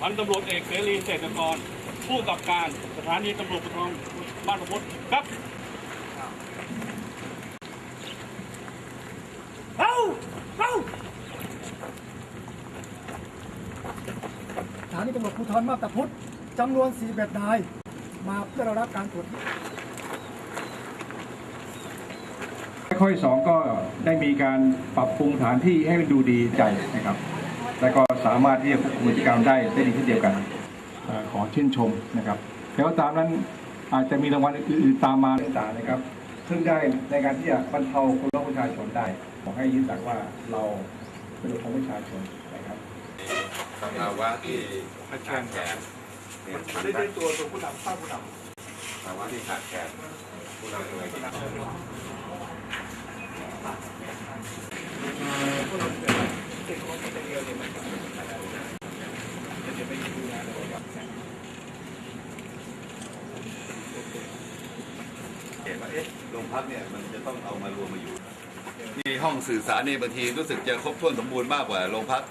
พันตำรวจเอกเสรีเศรษฐกรผู้กำกับการสถานีตำรวจภูธรบ้านพระพุทธครับเอาเอาสถานีตำรวจภูธรมาบตาพุธจำนวน41นาย มาเพื่อรับการตรวจข้อที่สองก็ได้มีการปรับปรุงสถานที่ให้มันดูดีใจนะครับ แล้วก็สามารถที่จะควบคุมกิจกรรมได้ได้ดีเช่นเดียวกันเอ่อขอชื่นชมนะครับแล้วตามนั้นอาจจะมีรางวัลอื่นๆตามมาต่างๆนะครับ ซึ่งได้ในการที่จะบรรเทาคุณร้องประชาชนได้ ขอให้ยึดหลักว่าเราเป็นของประชาชนนะครับสภาวะที่ขาดแคลนเนี่ยมันได้ตัวตัวผู้นำภาพผู้นำภาวะที่ขาดแคลนผู้นำตัวเอง เห็นว่าเอ๊ะโรงพักเนี่ยมันจะต้องเอามารวมมาอยู่นี่ห้องสื่อสารนี่บางทีรู้สึกจะครบถ้วนสมบูรณ์มากกว่าโรงพัก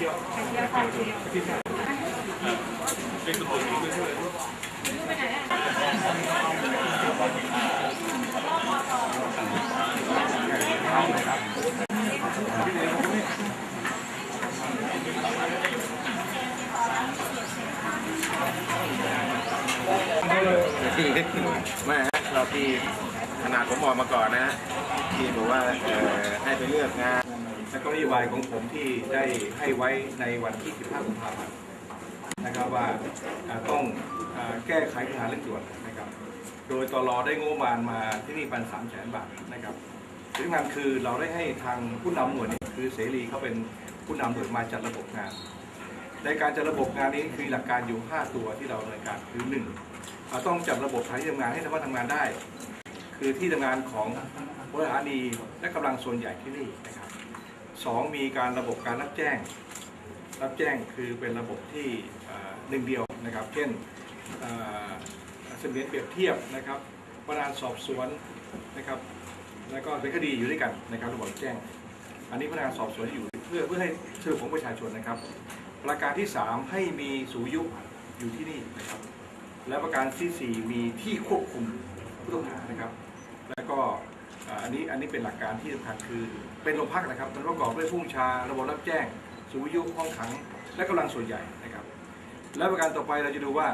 ไม่ฮะเราที่ขนาดผมออกมาก่อนนะฮะที่บอกว่าให้ไปเลือกงาน และก็นโยบายของผมที่ได้ให้ไว้ในวันที่ 15 กุมภาพันธ์นะครับว่าต้องแก้ไขปัญหาเรื่องด่วนนะครับ โดยตลอได้งบประมาณมาที่นี่ปัน3แสนบาทนะครับที่สำคัญคือเราได้ให้ทางผู้นำหน่วยเนี่ยคือเสรีเขาเป็นผู้นำหน่วยมาจัดระบบงาน ในการจัดระบบงานนี้คือหลักการอยู่ 5 ตัวที่เราดำเนินการคือหนึ่งเราต้องจัดระบบสานที่ทำงานให้สามารถทำงานได้ คือที่ทำงานของบริหารดีและกำลังส่วนใหญ่ที่นี่นะครับ สองมีการระบบการรับแจ้ง รับแจ้งคือเป็นระบบที่หนึ่งเดียวนะครับ เช่นเอ่อเสมียนเปรียบเทียบนะครับพนักงานสอบสวนนะครับ แล้วก็เป็นคดีอยู่ด้วยกันนะครับระบบแจ้ง อันนี้พนักงานสอบสวนอยู่เพื่อเพื่อให้สะดวกของประชาชนนะครับ ประการที่ 3 ให้มีสูยุอยู่ที่นี่นะครับ และประการที่ 4 มีที่ควบคุมผู้ต้องหานะครับ แล้วก็ อันนี้อันนี้เป็นหลักการที่สำคัญคือ เป็นโรงพักนะครับมันประกอบด้วยผู้ชาระบบรับแจ้ง สูวิทยุห้องขัง และกำลังส่วนใหญ่นะครับ และประการต่อไปเราจะดูว่า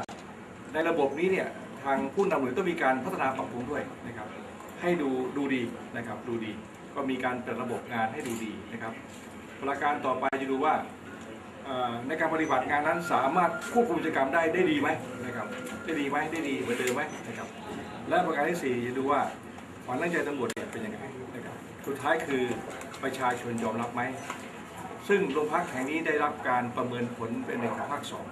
ในระบบนี้เนี่ยทางผู้นำหน่วยต้องมีการพัฒนาปรับปรุงด้วยนะครับให้ดูดูดีนะครับดูดี ก็มีการจัดระบบงานให้ดูดีนะครับ ประการต่อไปจะดูว่าในการปฏิบัติงานนั้นสามารถควบคุมกิจกรรมได้ได้ดีไหมนะครับได้ดีไหมได้ดีเหมือนเดิมไหมนะครับและประการที่สี่จะดูว่า ความตั้งใจตำรวจเนี่ยเป็นยังไงนะครับสุดท้ายคือประชาชนยอมรับไหม ซึ่งโรงพักแห่งนี้ได้รับการประเมินผลเป็นในของภาคสอง